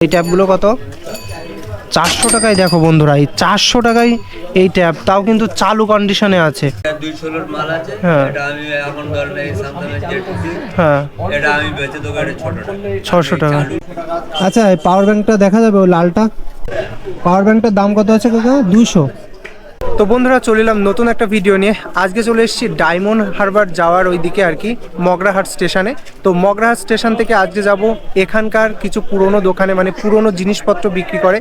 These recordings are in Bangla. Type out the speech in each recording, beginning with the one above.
এই ট্যাপগুলো কত? চারশো টাকায় দেখো বন্ধুরা এই চারশো টাকায় এই ট্যাপ তাও কিন্তু চালু কন্ডিশনে আছে। হ্যাঁ। হ্যাঁ। ছশো টাকা। আচ্ছা এই পাওয়ার ব্যাংকটা দেখা যাবে ওই লালটা। পাওয়ার ব্যাংকটার দাম কত আছে কাকা দুশো তো বন্ধুরা, চলে এলাম নতুন একটা ভিডিও নিয়ে। আজকে চলে এসেছি ডায়মন্ড হারবার যাওয়ার ওই দিকে আর কি, মগরাহাট স্টেশনে তো মগরাহাট স্টেশন থেকে আজকে যাব এখানকার কিছু পুরনো দোকানে মানে পুরনো জিনিসপত্র বিক্রি করে।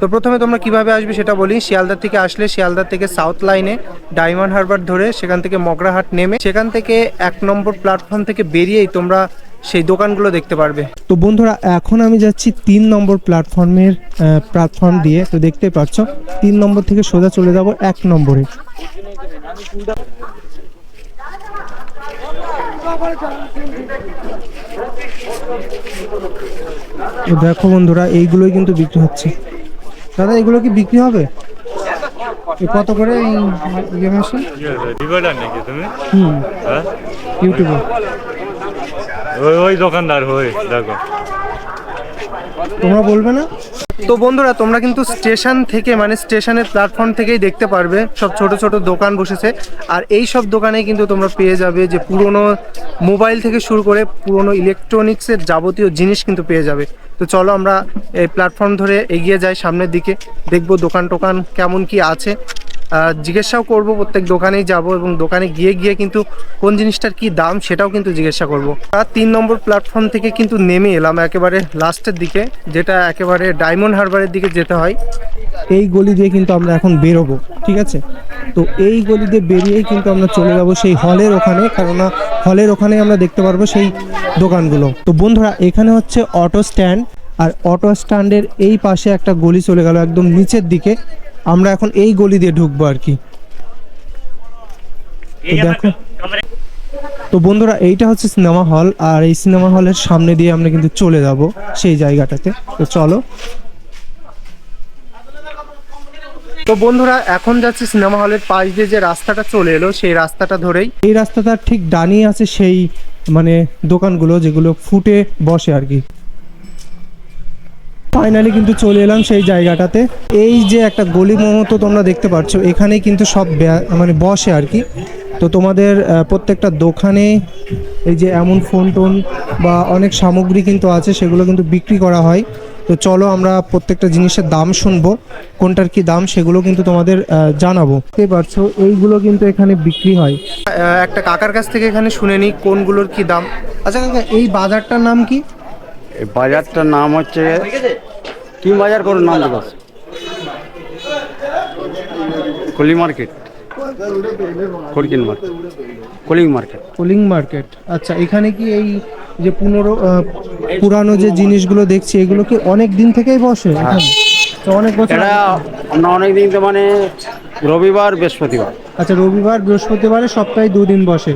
তো প্রথমে তোমরা কীভাবে আসবে সেটা বলি। শিয়ালদার থেকে আসলে শিয়ালদার থেকে সাউথ লাইনে ডায়মন্ড হারবার ধরে সেখান থেকে মগরাহাট নেমে। সেখান থেকে এক নম্বর প্ল্যাটফর্ম থেকে বেরিয়েই তোমরা সেই দোকানগুলো দেখতে পারবে। তো বন্ধুরা এখন আমি যাচ্ছি তিন নম্বর প্ল্যাটফর্মের প্ল্যাটফর্ম দিয়ে। তো দেখতে পাচ্ছ তিন নম্বর থেকে সোজা চলে যাব এক নম্বরে। দেখো বন্ধুরা এইগুলোই কিন্তু বিক্রি হচ্ছে। দাদা এগুলো কি বিক্রি হবে? কত করে ইয়ে মেশিন হুম। হ্যাঁ? ইউটিউবে ওই ওই দোকানদার হয়ে দেখো। তোমরা বলবে না? তো বন্ধুরা তোমরা কিন্তু স্টেশন থেকে মানে স্টেশনের প্ল্যাটফর্ম থেকেই দেখতে পারবে সব ছোট ছোট দোকান বসেছে। আর এই সব দোকানে কিন্তু তোমরা পেয়ে যাবে যে পুরনো মোবাইল থেকে শুরু করে পুরনো ইলেকট্রনিক্সের যাবতীয় জিনিস কিন্তু পেয়ে যাবে। তো চলো আমরা এই প্ল্যাটফর্ম ধরে এগিয়ে যাই সামনের দিকে দেখব দোকান টোকান কেমন কি আছে। জিজ্ঞাসাও করব, প্রত্যেক দোকানেই যাব এবং দোকানে গিয়ে গিয়ে কিন্তু কোন জিনিসটার কি দাম সেটাও কিন্তু জিজ্ঞাসা করব। আর তিন নম্বর প্ল্যাটফর্ম থেকে কিন্তু নেমে এলাম একেবারে লাস্টের দিকে, যেটা একেবারে ডায়মন্ড হারবারের দিকে যেতে হয়। এই গলি দিয়ে কিন্তু আমরা এখন বেরোবো, ঠিক আছে? তো এই গলি দিয়ে বেরিয়েই কিন্তু আমরা চলে যাব সেই হলের ওখানে, কেননা হলের ওখানে আমরা দেখতে পারব সেই দোকানগুলো। তো বন্ধুরা, এখানে হচ্ছে অটো স্ট্যান্ড আর অটো স্ট্যান্ডের এই পাশে একটা গলি চলে গেল একদম নিচের দিকে। আমরা এখন এই গলি দিয়ে ঢুকবো আর কি। দেখো। তো বন্ধুরা এইটা হচ্ছে সিনেমা হল আর এই সিনেমা হলের সামনে দিয়ে আমরা কিন্তু চলে যাব সেই জায়গাটাতে। তো চলো। তো বন্ধুরা এখন যাচ্ছে সিনেমা হলের পাশ দিয়ে যে রাস্তাটা চলে এলো সেই রাস্তাটা ধরেই। এই রাস্তাটার ঠিক ডানিয়ে আছে সেই মানে দোকানগুলো যেগুলো ফুটে বসে আর কি। ফাইনালি কিন্তু চলে এলাম সেই জায়গাটাতে। এই যে একটা গলি মতো তোমরা দেখতে পাচ্ছ এখানেই কিন্তু সব মানে বসে আর কি। তো তোমাদের প্রত্যেকটা দোকানে এই যে এমন ফোন টোন বা অনেক সামগ্রী কিন্তু আছে, সেগুলো কিন্তু বিক্রি করা হয়। তো চলো আমরা প্রত্যেকটা জিনিসের দাম শুনব, কোনটার কি দাম সেগুলো কিন্তু তোমাদের জানাব। বুঝতেই পারছ, এইগুলো কিন্তু এখানে বিক্রি হয়। একটা কাকার কাছ থেকে এখানে শুনে নিই কোনগুলোর কি দাম। আচ্ছা কাকা, এই বাজারটার নাম কি? এই বাজারটার নাম হচ্ছে কি বাজার করুন নাম দেবো কলি মার্কেট। খড়কিন মার্কেট। Calling market. কোলিং মার্কেট। আচ্ছা এখানে কি এই যে পুনরো পুরানো যে জিনিসগুলো দেখছি এগুলো কি অনেক দিন থেকেই বসে? এখানে তো অনেক বছর আমরা অনেক দিন তো মানে রবিবার বৃহস্পতিবার। আচ্ছা রবিবার বৃহস্পতিবারে সপ্তাহে দুদিন বসে।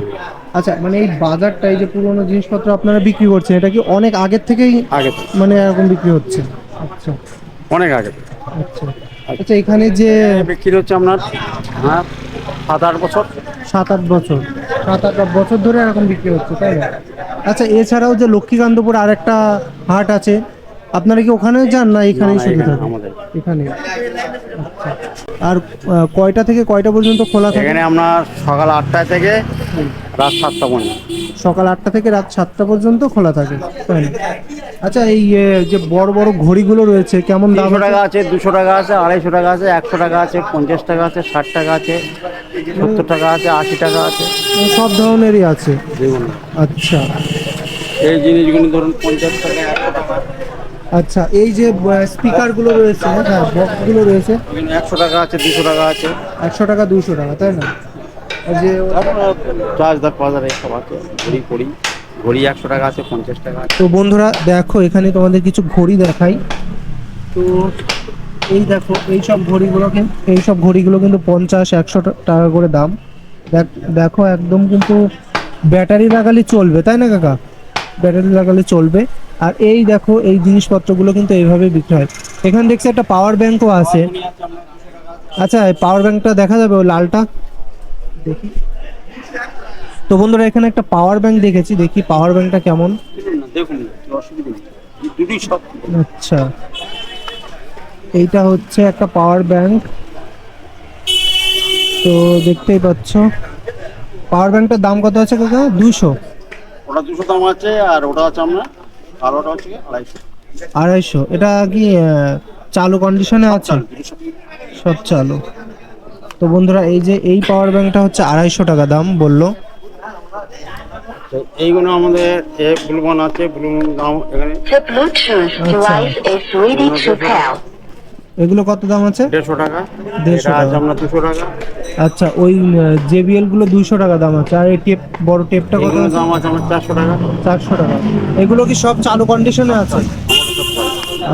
আচ্ছা মানে এই বাজারটা এই যে পুরনো জিনিসপত্র আপনারা বিক্রি করছেন এটা কি অনেক আগের থেকেই আগে থেকে, মানে এরকম বিক্রি হচ্ছে? আচ্ছা। অনেক আগে থেকে। আচ্ছা। আচ্ছা এখানে যে বিক্রি হচ্ছে আপনার হ্যাঁ সাত আট বছর। সাত আট বছর। সাত আট বছর ধরে এরকম বিক্রি হচ্ছে তাই না? আচ্ছা এছাড়াও যে লক্ষ্মীকান্তপুর আর একটা হাট আছে আপনারা কি ওখানেও যান না এখানেই না, শুধু এখানে থাকেন আমাদের। এখানে। আচ্ছা আর কয়টা থেকে কয়টা পর্যন্ত খোলা থাকে? এখানে আপনার সকাল আটটা থেকে রাত সাতটা পর্যন্ত। সকাল আটটা থেকে রাত সাতটা পর্যন্ত খোলা থাকে আচ্ছা এই যে বড় বড় ঘড়িগুলো রয়েছে কেমন দাম টাকা আছে দুশো টাকা আছে আড়াইশো টাকা আছে একশো টাকা আছে পঞ্চাশ টাকা আছে ষাট টাকা আছে সত্তর টাকা আছে আশি টাকা আছে। সব ধরনেরই আছে। আচ্ছা। এই জিনিসগুলো ধরুন পঞ্চাশ টাকা আচ্ছা এই যে স্পিকারগুলো রয়েছে হ্যাঁ বক্সগুলো রয়েছে। একশো টাকা আছে দুশো টাকা আছে। একশো টাকা দুশো টাকা তাই না? যে চার্জ দার বাজার সব আছে ঘড়ি ঘড়ি ঘড়ি একশো টাকা আছে পঞ্চাশ টাকা তো বন্ধুরা দেখো এখানে তোমাদের কিছু ঘড়ি দেখাই। তো এই দেখো এই সব ঘড়িগুলো কিন্তু এই সব ঘড়িগুলো কিন্তু পঞ্চাশ একশো টাকা করে দাম। দেখ- দেখো একদম কিন্তু ব্যাটারি লাগালে চলবে তাই না কাকা? ব্যাটারি লাগালে চলবে। আর এই দেখো এই জিনিসপত্রগুলো কিন্তু এইভাবে বিক্রি হয়। এখানে দেখছি একটা পাওয়ার ব্যাংকও আছে। আচ্ছা পাওয়ার ব্যাংকটা দেখা যাবে ওই লালটা? দেখি। তো বন্ধুরা এখানে একটা পাওয়ার ব্যাংক দেখেছি দেখি পাওয়ার ব্যাংকটা কেমন। আচ্ছা। এইটা হচ্ছে একটা পাওয়ার ব্যাংক তো দেখতেই পাচ্ছ। পাওয়ার ব্যাংকটার দাম কত আছে কাকা দুশো ওটা দুশো দাম আছে আর ওটা আছে আপনার আর ওটা হচ্ছে আড়াইশো। আড়াইশো। এটা কি চালু কন্ডিশনে আছে? সব চালু। তো বন্ধুরা এই যে এই পাওয়ার ব্যাংকটা হচ্ছে আড়াইশো টাকা দাম বলল। তো এইগুলো আমাদের এ ব্লুমন আছে ব্লুমন দাম এখানে এগুলো কত দাম আছে? দেড়শো টাকা। দেড়শো টাকা। দুশো টাকা। আচ্ছা ওই জেবিএলগুলো দুইশো টাকা দাম আছে। আর এই টেপ বড় টেপটা কত দাম আছে আমার চারশো টাকা। চারশো টাকা। এগুলো কি সব চালু কন্ডিশনে আছে?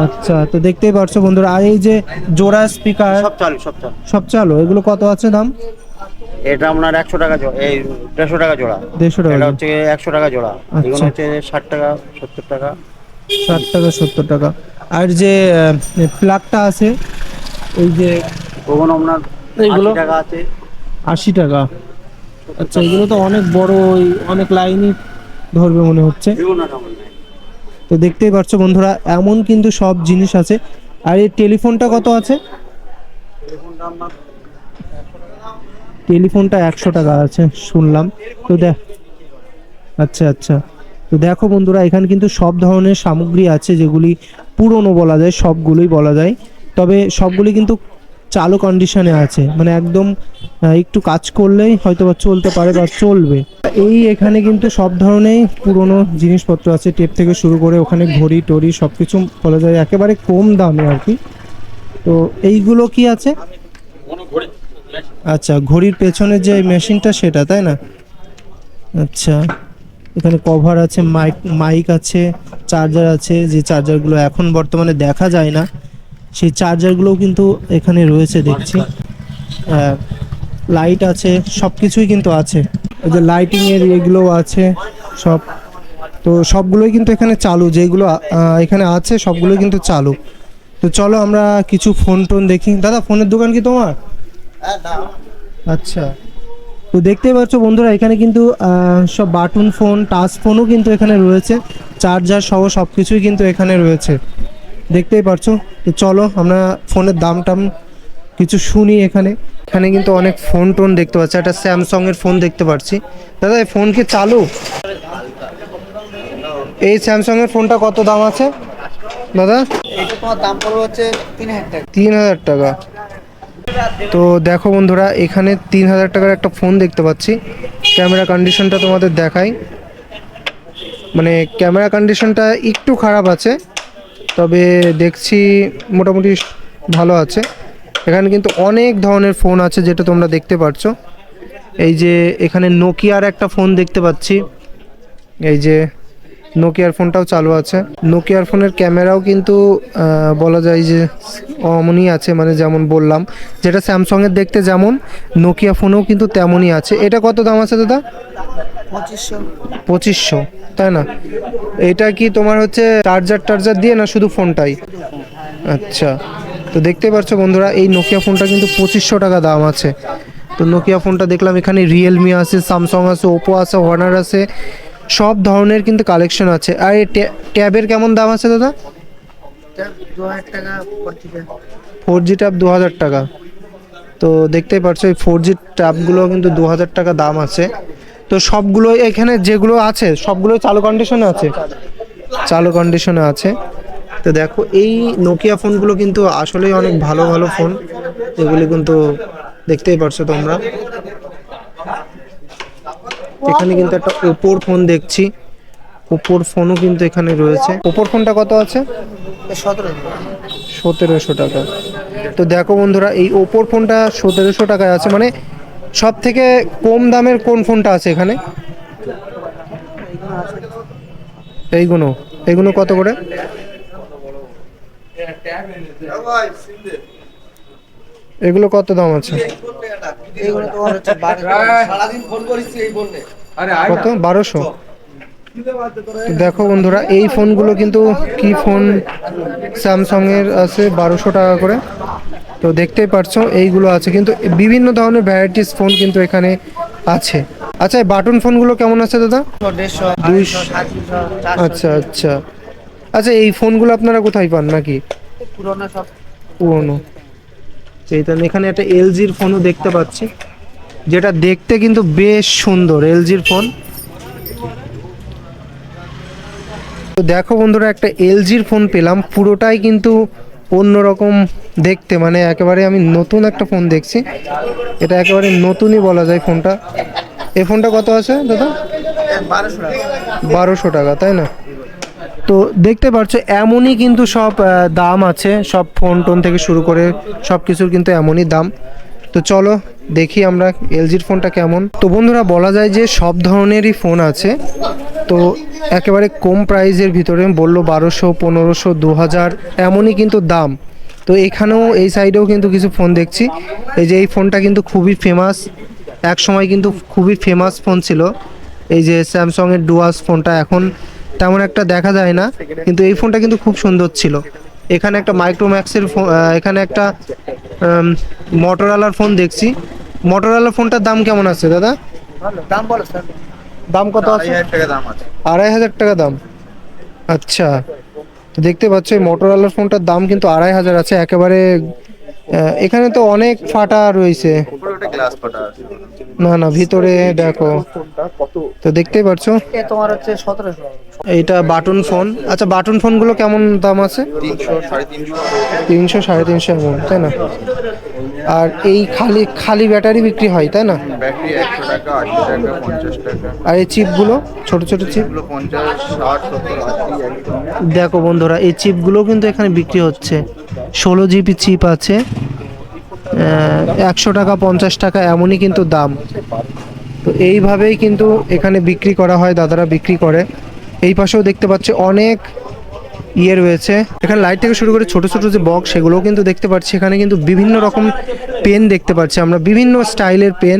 আচ্ছা তো দেখতেই পারছ বন্ধুরা। আর এই যে জোড়া স্পিকার সব চালু সব চালু। সব চালু। এগুলো কত আছে দাম? এটা আপনার একশো টাকা জোড়া এই দেড়শো টাকা জোড়া। দেড়শো টাকা এটা হচ্ছে একশো টাকা জোড়া। এগুলো আচ্ছা। হচ্ছে ষাট টাকা সত্তর টাকা। ষাট টাকা সত্তর টাকা। আর যে প্লাগটা আছে এই যে ওগুলো আপনার এইগুলো? টাকা আছে। আশি টাকা। আচ্ছা এগুলো তো অনেক বড় ওই অনেক লাইনই ধরবে মনে হচ্ছে। তো দেখতেই পাচ্ছ বন্ধুরা এমন কিন্তু সব জিনিস আছে। আর এই টেলিফোনটা কত আছে? টেলিফোনটা একশো টাকা আছে শুনলাম। তো দেখ। আচ্ছা আচ্ছা। তো দেখো বন্ধুরা, এখানে কিন্তু সব ধরনের সামগ্রী আছে যেগুলি পুরনো বলা যায়, সবগুলোই বলা যায়। তবে সবগুলি কিন্তু চালু কন্ডিশনে আছে। মানে একদম একটু কাজ করলেই হয়তো বা চলতে পারে বা চলবে। এই এখানে কিন্তু সব ধরনের পুরনো জিনিসপত্র আছে। টেপ থেকে শুরু করে ওখানে ঘড়ি, টড়ি সব কিছু বলা যায়। একেবারে কম দামে আর কি। তো এইগুলো কি আছে? আচ্ছা ঘড়ির পেছনে যে মেশিনটা সেটা, তাই না? আচ্ছা। এখানে কভার আছে মাইক মাইক আছে চার্জার আছে যে চার্জারগুলো এখন বর্তমানে দেখা যায় না সেই চার্জারগুলোও কিন্তু এখানে রয়েছে দেখছি। লাইট আছে সব কিছুই কিন্তু আছে। এই যে লাইটিং এর এগুলোও আছে সব। তো সবগুলোই কিন্তু এখানে চালু যেগুলো এখানে আছে সবগুলোই কিন্তু চালু। তো চলো আমরা কিছু ফোন টোন দেখি। দাদা ফোনের দোকান কি তোমার? আচ্ছা। তো দেখতেই পাচ্ছ বন্ধুরা এখানে কিন্তু সব বাটন ফোন টাচ ফোনও কিন্তু এখানে রয়েছে। চার্জার সহ সব কিছুই কিন্তু এখানে রয়েছে। দেখতেই পারছ তো চলো আমরা ফোনের দাম টাম কিছু শুনি এখানে। এখানে কিন্তু অনেক ফোন টোন দেখতে পাচ্ছি। একটা স্যামসং এর ফোন দেখতে পাচ্ছি। দাদা এই ফোন কি চালু? এই স্যামসং এর ফোনটা কত দাম আছে? দাদা? এটা তোমার দাম পড়বে হচ্ছে তিন হাজার টাকা। তিন হাজার টাকা। তো দেখো বন্ধুরা, এখানে তিন হাজার টাকার একটা ফোন দেখতে পাচ্ছি। ক্যামেরা কন্ডিশনটা তোমাদের দেখাই। মানে ক্যামেরা কন্ডিশনটা একটু খারাপ আছে, তবে দেখছি মোটামুটি ভালো আছে। এখানে কিন্তু অনেক ধরনের ফোন আছে যেটা তোমরা দেখতে পাচ্ছ এই যে এখানে নোকিয়ার একটা ফোন দেখতে পাচ্ছি। এই যে নোকিয়ার ফোনটাও চালু আছে। নোকিয়ার ফোনের ক্যামেরাও কিন্তু বলা যায় যে অমনই আছে মানে যেমন বললাম। যেটা স্যামসংয়ের দেখতে যেমন নোকিয়া ফোনেও কিন্তু তেমনই আছে। এটা কত দাম আছে দাদা? পঁচিশশো। পঁচিশশো তাই না? এটা কি তোমার হচ্ছে চার্জার টার্জার দিয়ে না শুধু ফোনটাই আচ্ছা তো দেখতে পাচ্ছ বন্ধুরা এই নোকিয়া ফোনটা কিন্তু পঁচিশশো টাকা দাম আছে। তো নোকিয়া ফোনটা দেখলাম এখানে রিয়েলমি আছে স্যামসং আছে ওপো আছে হর্নার আছে। সব ধরনের কিন্তু কালেকশন আছে। আর এই ট্যা- ট্যাবের কেমন দাম আছে দাদা? ফোর জি ট্যাব দু হাজার টাকা। তো দেখতেই পারছ, এই ফোর জি ট্যাবগুলো কিন্তু দু হাজার টাকা দাম আছে। তো সবগুলো এখানে যেগুলো আছে সবগুলো চালু কন্ডিশনে আছে? চালু কন্ডিশনে আছে। তো দেখো, এই নোকিয়া ফোনগুলো কিন্তু আসলেই অনেক ভালো ভালো ফোন এগুলি কিন্তু দেখতেই পারছ তোমরা। এখানে কিন্তু একটা ওপোর ফোন দেখছি। ওপোর ফোনও কিন্তু এখানে রয়েছে। ওপোর ফোনটা কত আছে? সতেরোশো টাকা। তো দেখো বন্ধুরা, এই ওপোর ফোনটা সতেরোশো টাকায় আছে। মানে সব থেকে কম দামের কোন ফোনটা আছে এখানে? এইগুলো এইগুলো কত করে? এগুলো কত দাম আছে? কত? বারোশো? দেখো বন্ধুরা, এই ফোনগুলো কিন্তু কি ফোন? স্যামসং এর আছে বারোশো টাকা করে। তো দেখতেই পারছ, এইগুলো আছে। কিন্তু বিভিন্ন ধরনের ভ্যারাইটিস ফোন কিন্তু এখানে আছে। আচ্ছা বাটন ফোনগুলো কেমন আছে দাদা? আচ্ছা আচ্ছা। আচ্ছা এই ফোনগুলো আপনারা কোথায় পান নাকি? পুরোনো সব পুরনো। চৈতন্য এখানে একটা এলজির ফোনও দেখতে পাচ্ছি। যেটা দেখতে কিন্তু বেশ সুন্দর এলজির ফোন তো দেখো বন্ধুরা একটা এলজির ফোন পেলাম। পুরোটাই কিন্তু অন্যরকম দেখতে। মানে একেবারে আমি নতুন একটা ফোন দেখছি। এটা একেবারে নতুনই বলা যায় ফোনটা এই ফোনটা কত আছে দাদা? বারোশো টাকা তাই না? তো দেখতে পাচ্ছ এমনই কিন্তু সব দাম আছে। সব ফোন টোন থেকে শুরু করে সব কিছুর কিন্তু এমনই দাম। তো চলো দেখি আমরা এলজির ফোনটা কেমন। তো বন্ধুরা, বলা যায় যে সব ধরনেরই ফোন আছে। তো একেবারে কম প্রাইজের ভিতরে বলল বারোশো, পনেরোশো দু হাজার এমনই কিন্তু দাম। তো এখানেও, এই সাইডেও কিন্তু কিছু ফোন দেখছি। এই যে এই ফোনটা কিন্তু খুবই ফেমাস এক সময় কিন্তু খুবই ফেমাস ফোন ছিল। এই যে স্যামসংয়ের ডুয়াস ফোনটা এখন তেমন একটা দেখা যায় না কিন্তু এই ফোনটা কিন্তু খুব সুন্দর ছিল। এখানে একটা মাইক্রোম্যাক্সের ফোন এখানে একটা মোটরওয়ালার ফোন দেখছি। মোটরওয়ালার ফোনটার দাম কেমন আছে দাদা? দাম বলো স্যার দাম কত আছে? আড়াই হাজার টাকা দাম আচ্ছা তো দেখতে পাচ্ছ এই মোটরওয়ালার ফোনটার দাম কিন্তু আড়াই হাজার আছে একেবারে এখানে তো অনেক ফাটা রয়েছে। না না ভিতরে দেখো। তো দেখতেই পাচ্ছ। তোমার হচ্ছে সতেরোশো। এইটা বাটন ফোন। আচ্ছা বাটন ফোনগুলো কেমন দাম আছে? তিনশো সাড়ে তিনশো। এমন তাই না? আর এই খালি খালি ব্যাটারি বিক্রি হয় তাই না? আর এই চিপগুলো ছোট ছোট চিপ? দেখো বন্ধুরা এই চিপগুলো কিন্তু এখানে বিক্রি হচ্ছে। ষোলো জিবি চিপ আছে। একশো টাকা পঞ্চাশ টাকা এমনই কিন্তু দাম। তো এইভাবেই কিন্তু এখানে বিক্রি করা হয় দাদারা বিক্রি করে। এই পাশেও দেখতে পাচ্ছি অনেক ইয়ে রয়েছে। এখানে লাইট থেকে শুরু করে ছোট ছোট যে বক্স সেগুলোও কিন্তু দেখতে পাচ্ছি। এখানে কিন্তু বিভিন্ন রকম পেন দেখতে পাচ্ছি আমরা। বিভিন্ন স্টাইলের পেন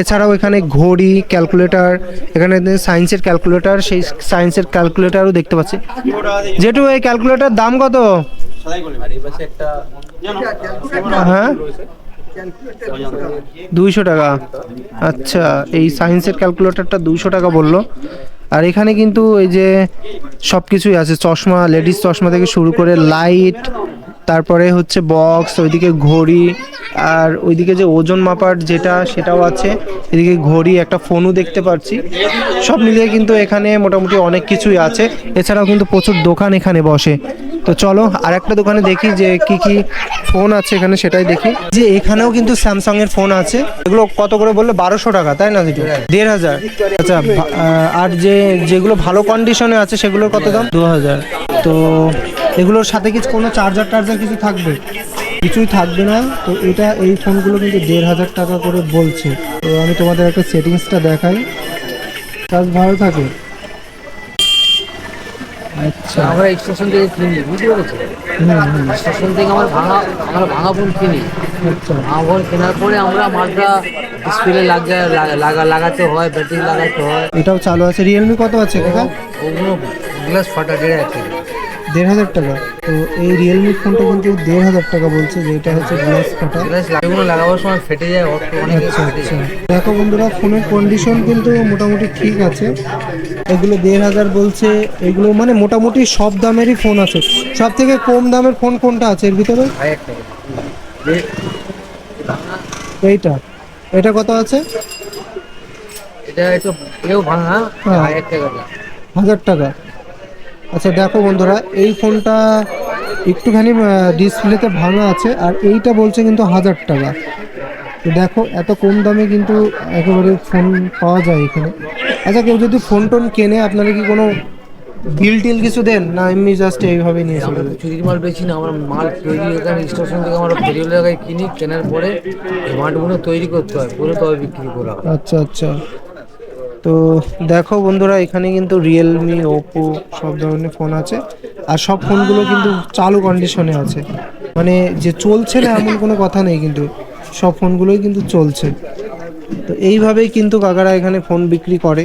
এছাড়াও এখানে ঘড়ি ক্যালকুলেটর এখানে সায়েন্সের ক্যালকুলেটর সেই সায়েন্সের ক্যালকুলেটারও দেখতে পাচ্ছি। যেটু এই ক্যালকুলেটর দাম কত? হ্যাঁ? দুইশো টাকা। আচ্ছা এই সায়েন্সের ক্যালকুলেটরটা দুইশো টাকা বলল। আর এখানে কিন্তু এই যে সব কিছুই আছে, চশমা, লেডিস চশমা থেকে শুরু করে লাইট তারপরে হচ্ছে বক্স ওইদিকে ঘড়ি আর ওইদিকে যে ওজন মাপার যেটা, সেটাও আছে। এদিকে ঘড়ি, একটা ফোনও দেখতে পাচ্ছি। সব মিলিয়ে কিন্তু এখানে মোটামুটি অনেক কিছুই আছে। এছাড়াও কিন্তু প্রচুর দোকান এখানে বসে। তো চলো আর একটা দোকানে দেখি যে কি কি ফোন আছে এখানে, সেটাই দেখি। যে এখানেও কিন্তু স্যামসাং এর ফোন আছে। এগুলো কত করে বললে? বারোশো টাকা, তাই না দেড় হাজার। আচ্ছা আর যে, যেগুলো ভালো কন্ডিশনে আছে, সেগুলোর কত দাম? দু হাজার। তো এগুলোর সাথে কিছু কোনো চার্জার টার্জার কিছু থাকবে? কিছুই থাকবে না তো এটা এই ফোনগুলো কিন্তু দেড় হাজার টাকা করে বলছে তো আমি তোমাদের একটা সেটিংসটা দেখাই কাজ ভালো থাকে আচ্ছা আমরা স্টেশন থেকে কিনি বুঝতে পেরেছ স্টেশন থেকে আমরা ভাঙা আমরা ভাঙা ফোন কিনি আচ্ছা ভাঙা ফোন কেনার পরে আমরা মালটা ডিসপ্লে লাগা লাগা লাগাতে হয় ব্যাটারি লাগাতে হয় এটাও চালু আছে রিয়েলমি কত আছে কাকা ওগুলো গ্লাস ফাটা দেড় টাকা দেড় হাজার টাকা। তো এই রিয়েলমি ফোনটা কিন্তু দেড় হাজার টাকা বলছে যে এটা হচ্ছে গ্লাস গ্লাস লাগাবার সময় ফেটে যায় অনেক আচ্ছা আচ্ছা। দেখো বন্ধুরা ফোনের কন্ডিশন কিন্তু মোটামুটি ঠিক আছে। এগুলো দেড় হাজার বলছে এগুলো মানে মোটামুটি সব দামেরই ফোন আছে। সব থেকে কম দামের ফোন কোনটা আছে এর ভিতরে? এইটা। এটা কত আছে? এটা একটু এও ভাঙা। হাজার টাকা। হাজার টাকা। আচ্ছা দেখো বন্ধুরা এই ফোনটা একটুখানি ডিসপ্লেতে ভাঙা আছে আর এইটা বলছে কিন্তু হাজার টাকা। তো দেখো এত কম দামে কিন্তু একেবারে ফোন পাওয়া যায় এখানে। আচ্ছা কেউ যদি ফোন টোন কেনে আপনারা কি কোনো বিল টিল কিছু দেন? না এমনি জাস্ট এইভাবে নিয়ে আমরা চুরির মাল বেছি না আমরা মাল তৈরি এখানে স্টেশন থেকে আমরা ফেরিওয়ালা জায়গায় কিনি কেনার পরে মাঠগুলো তৈরি করতে হয় পুরো তবে বিক্রি করা আচ্ছা আচ্ছা। তো দেখো বন্ধুরা এখানে কিন্তু রিয়েলমি ওপো সব ধরনের ফোন আছে। আর সব ফোনগুলো কিন্তু চালু কন্ডিশনে আছে। মানে যে চলছে না এমন কোনো কথা নেই কিন্তু সব ফোনগুলোই কিন্তু চলছে। তো এইভাবেই কিন্তু কাকারা এখানে ফোন বিক্রি করে।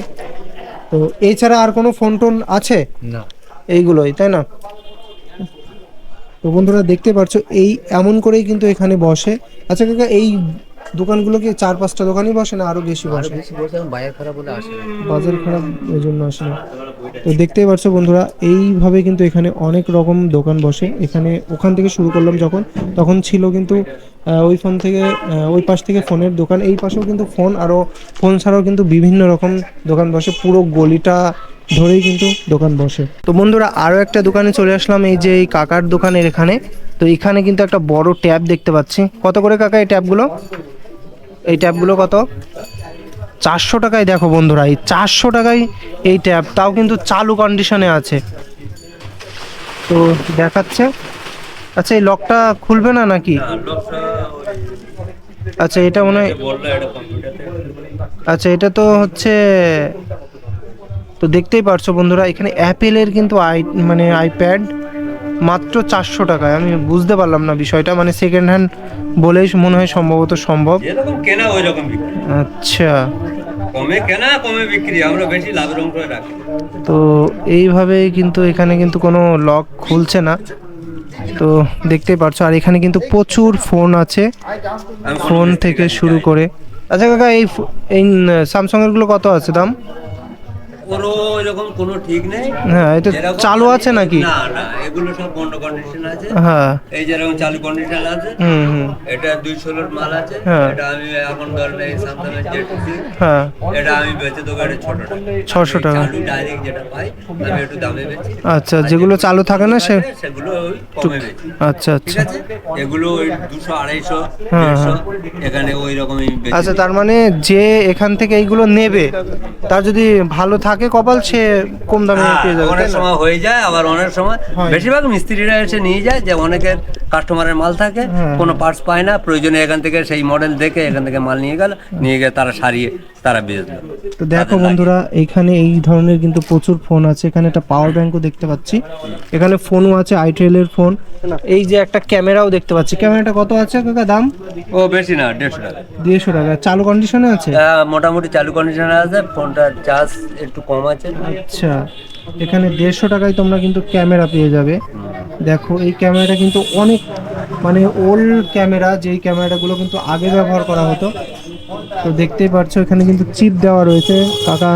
তো এছাড়া আর কোনো ফোন টোন আছে? না। এইগুলোই তাই না? তো বন্ধুরা দেখতে পাচ্ছ এই এমন করেই কিন্তু এখানে বসে। আচ্ছা কাকা এই দোকানগুলো কি চার পাঁচটা দোকানই বসে না আরও বেশি বসে? বাইরে খারাপ বলে আসে না। বাজার খারাপ ওই জন্য আসে না। তো দেখতেই পারছ বন্ধুরা এইভাবে কিন্তু এখানে অনেক রকম দোকান বসে। এখানে ওখান থেকে শুরু করলাম যখন তখন ছিল কিন্তু ওই ফোন থেকে ওই পাশ থেকে ফোনের দোকান। এই পাশেও কিন্তু ফোন আরও ফোন ছাড়াও কিন্তু বিভিন্ন রকম দোকান বসে। পুরো গলিটা ধরেই কিন্তু দোকান বসে। তো বন্ধুরা আরও একটা দোকানে চলে আসলাম এই যে এই কাকার দোকানের এখানে। তো এখানে কিন্তু একটা বড় ট্যাব দেখতে পাচ্ছি। কত করে কাকা এই ট্যাবগুলো? এই ট্যাবগুলো কত? চারশো টাকায় দেখো বন্ধুরা এই চারশো টাকায় এই ট্যাব তাও কিন্তু চালু কন্ডিশনে আছে। তো দেখাচ্ছে। আচ্ছা এই লকটা খুলবে না নাকি? আচ্ছা এটা মনে আচ্ছা এটা তো হচ্ছে তো দেখতেই পারছ বন্ধুরা এখানে অ্যাপেলের কিন্তু আই মানে আইপ্যাড মাত্র চারশো টাকায়। আমি বুঝতে পারলাম না বিষয়টা মানে সেকেন্ড হ্যান্ড বলেই মনে হয় সম্ভবত সম্ভব। কেনা ওই রকম আচ্ছা। কমে কেনা কমে বিক্রি আমরা বেশি লাভের অঙ্ক রাখি। তো এইভাবেই কিন্তু এখানে কিন্তু কোনো লক খুলছে না। তো দেখতেই পারছ আর এখানে কিন্তু প্রচুর ফোন আছে ফোন থেকে শুরু করে। আচ্ছা কাকা এই এই স্যামসাং এরগুলো কত আছে দাম? কোনো এরকম কোনো ঠিক নেই? হ্যাঁ এটা চালু আছে নাকি? না না এগুলো সব বন্ধ কন্ডিশন আছে। হ্যাঁ। এই যেরকম চালু কন্ডিশন আছে হুম এটা দুই ষোলোর মাল আছে হ্যাঁ। এটা আমি এখন ধরেন এই স্যামসাং এর হ্যাঁ। এটা আমি বেচে দেবো এটা ছোট টাকা। 600 টাকা। চালু ডাইরেক্ট যেটা পাই আমি একটু দামে বেচি। আচ্ছা যেগুলো চালু থাকে না সে সেগুলো কমে বেচি। আচ্ছা আচ্ছা। এগুলো ওই দুশো আড়াইশো হ্যাঁ, এখানে ওই রকমই আচ্ছা তার মানে যে এখান থেকে এইগুলো নেবে তার যদি ভালো থাকে কপাল সে কম দামে হ্যাঁ, পেয়ে যাবে অনেক সময় হয়ে যায় আবার অনেক সময় বেশিরভাগ মিস্ত্রিরা এসে নিয়ে যায় যে অনেকের কাস্টমারের মাল থাকে হ্যাঁ। কোনো পার্টস পায় না প্রয়োজনে এখান থেকে সেই মডেল দেখে এখান থেকে মাল নিয়ে গেল নিয়ে গিয়ে তারা সারিয়ে তারা বেচলো তো দেখো বন্ধুরা এখানে এই ধরনের কিন্তু প্রচুর ফোন আছে। এখানে একটা পাওয়ার ব্যাংকও দেখতে পাচ্ছি। এখানে ফোনও আছে আইটেল এর ফোন এই যে একটা ক্যামেরাও দেখতে পাচ্ছি। ক্যামেরাটা কত আছে কাকা দাম? ও বেশি না দেড়শো টাকা। দেড়শো টাকা। চালু কন্ডিশনে আছে? মোটামুটি চালু কন্ডিশনে আছে। ফোনটার চার্জ একটু কম আছে। আচ্ছা। এখানে দেড়শো টাকায় তোমরা কিন্তু ক্যামেরা পেয়ে যাবে। দেখো এই ক্যামেরাটা কিন্তু অনেক মানে ওল্ড ক্যামেরা যেই ক্যামেরাগুলো কিন্তু আগে ব্যবহার করা হতো। তো দেখতেই পারছ, এখানে কিন্তু চিপ দেওয়া রয়েছে। কাকা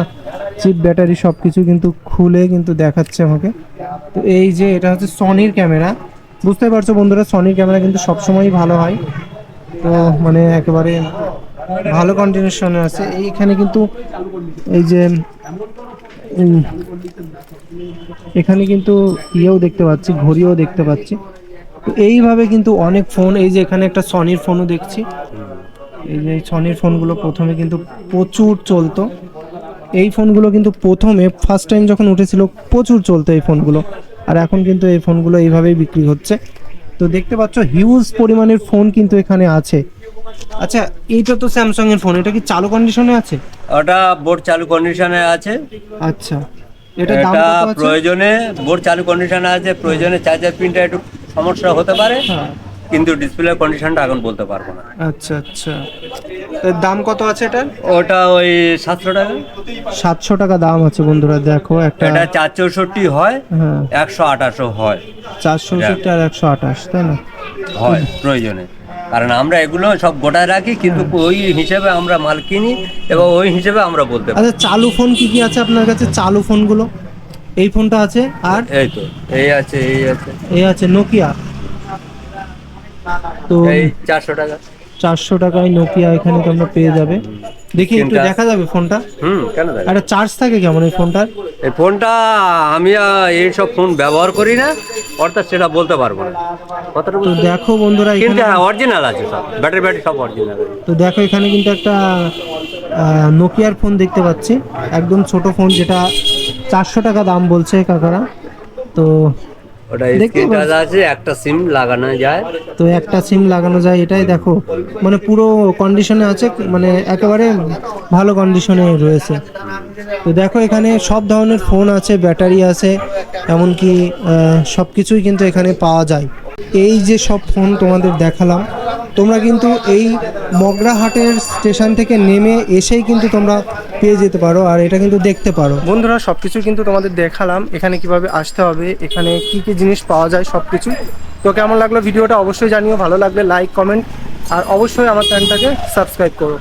চিপ ব্যাটারি সব কিছু কিন্তু খুলে কিন্তু দেখাচ্ছে আমাকে। তো এই যে, এটা হচ্ছে সনির ক্যামেরা বুঝতে পারছ বন্ধুরা সনির ক্যামেরা কিন্তু সবসময়ই ভালো হয়। তো মানে একেবারে ভালো কন্ডিশনে আছে। এইখানে কিন্তু এই যে এখানে কিন্তু ইয়েও দেখতে পাচ্ছি, ঘড়িও দেখতে পাচ্ছি। তো এইভাবে কিন্তু অনেক ফোন এই যে এখানে একটা সনির ফোনও দেখছি। এই যে সনির ফোনগুলো প্রথমে কিন্তু প্রচুর চলতো। এই ফোনগুলো কিন্তু প্রথমে ফার্স্ট টাইম যখন উঠেছিল প্রচুর চলতো এই ফোনগুলো। আর এখন কিন্তু এই ফোনগুলো এইভাবেই বিক্রি হচ্ছে। তো দেখতে পাচ্ছ হিউজ পরিমাণের ফোন কিন্তু এখানে আছে। আচ্ছা এইটা তো স্যামসাং এর ফোন এটা কি চালু কন্ডিশনে আছে? ওটা বোর্ড চালু কন্ডিশনে আছে। আচ্ছা এটা দাম এটা কত আছে? প্রয়োজনে বোর্ড চালু কন্ডিশনে আছে প্রয়োজনে চার্জার পিনটা একটু সমস্যা হতে পারে। হ্যাঁ। কিন্তু ডিসপ্লে কন্ডিশনটা এখন বলতে পারব না। আচ্ছা আচ্ছা। দাম কত আছে এটার? ওটা ওই সাতশো টাকা। সাতশো টাকা দাম আছে বন্ধুরা দেখো একটা এটা চার চৌষট্টি হয় হ্যাঁ। একশো আঠাশো হয়। চারশো সত্তর আর একশো আঠাশ তাই না? হয় প্রয়োজনে। কারণ আমরা এগুলো সব গোটায় রাখি কিন্তু ওই হিসেবে আমরা মাল কিনি এবং ওই হিসেবে আমরা বলতে পারি। আচ্ছা চালু ফোন কি কি আছে আপনার কাছে? চালু ফোনগুলো। এই ফোনটা আছে আর? এই তো এই আছে এই আছে। এই আছে নোকিয়া তো এই চারশো টাকা। চারশো টাকায় নোকিয়া এখানে তোমরা পেয়ে যাবে। দেখি একটু দেখা যাবে ফোনটা হুম কেন একটা চার্জ থাকে কেমন এই ফোনটার এই ফোনটা আমি আহ, এইসব ফোন ব্যবহার করি না অর্থাৎ সেটা বলতে পারব না। কতটা তো দেখো বন্ধুরা কিন্তু হ্যাঁ অরিজিনাল আছে সব। ব্যাটারি ব্যাটারি সব অরিজিনাল তো দেখো এখানে কিন্তু একটা নোকিয়ার ফোন দেখতে পাচ্ছি। একদম ছোট ফোন যেটা চারশো টাকা দাম বলছে কাকারা। তো ওটা দেখতে স্ক্রিন টাচ পাচ্ছি। আছে একটা সিম লাগানো যায়। তো একটা সিম লাগানো যায় এটাই দেখো। মানে পুরো কন্ডিশনে আছে মানে একেবারে ভালো কন্ডিশনে রয়েছে। তো দেখো এখানে সব ধরনের ফোন আছে ব্যাটারি আছে এমনকি সব কিছুই কিন্তু এখানে পাওয়া যায়। এই যে সব ফোন তোমাদের দেখালাম তোমরা কিন্তু এই মগরাহাটের স্টেশন থেকে নেমে এসেই কিন্তু তোমরা পেয়ে যেতে পারো, আর এটা কিন্তু দেখতে পারো। বন্ধুরা সব কিছু কিন্তু তোমাদের দেখালাম, এখানে কীভাবে আসতে হবে, এখানে কি কি জিনিস পাওয়া যায় সব কিছু তো কেমন লাগল ভিডিওটা অবশ্যই জানিও, ভালো লাগলে লাইক কমেন্ট আর অবশ্যই আমার চ্যানেলটাকে সাবস্ক্রাইব করো।